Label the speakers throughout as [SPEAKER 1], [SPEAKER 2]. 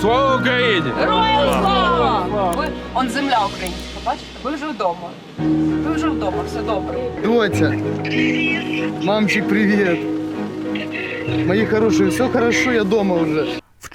[SPEAKER 1] Слава Україні!
[SPEAKER 2] Героям слава! Ви он земля українська, бачите? Ви вже вдома. Ви вже вдома, все добре.
[SPEAKER 3] Дотя. Мамчик, привіт! Мої хороші, все хорошо, я вдома уже.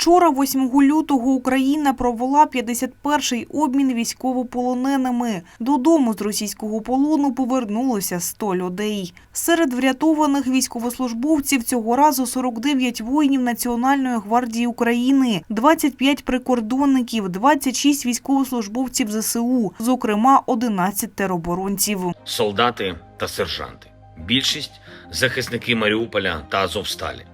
[SPEAKER 4] Вчора, 8 лютого, Україна провела 51-й обмін військовополоненими. Додому з російського полону повернулося 100 людей. Серед врятованих військовослужбовців цього разу 49 воїнів Національної гвардії України, 25 прикордонників, 26 військовослужбовців ЗСУ, зокрема 11 тероборонців.
[SPEAKER 5] солдати та сержанти. Більшість захисники Маріуполя та Азовсталі,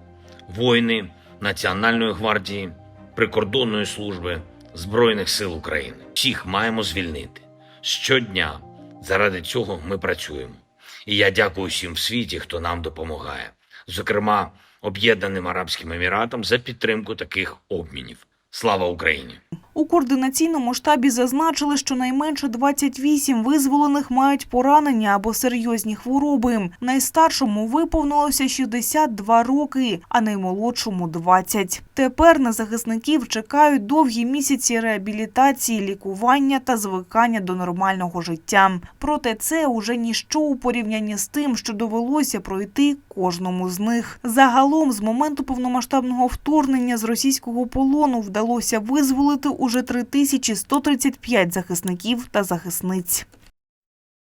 [SPEAKER 5] воїни Національної гвардії, прикордонної служби Збройних сил України. Всіх маємо звільнити. Щодня заради цього ми працюємо. І я дякую всім в світі, хто нам допомагає, зокрема Об'єднаним Арабським Еміратам за підтримку таких обмінів. Слава Україні!
[SPEAKER 4] У координаційному штабі зазначили, що найменше 28 визволених мають поранення або серйозні хвороби. Найстаршому виповнилося 62 роки, а наймолодшому – 20. Тепер на захисників чекають довгі місяці реабілітації, лікування та звикання до нормального життя. Проте це уже ніщо у порівнянні з тим, що довелося пройти кожному з них. Загалом, з моменту повномасштабного вторгнення з російського полону вдалося визволити уже 3135 захисників та захисниць.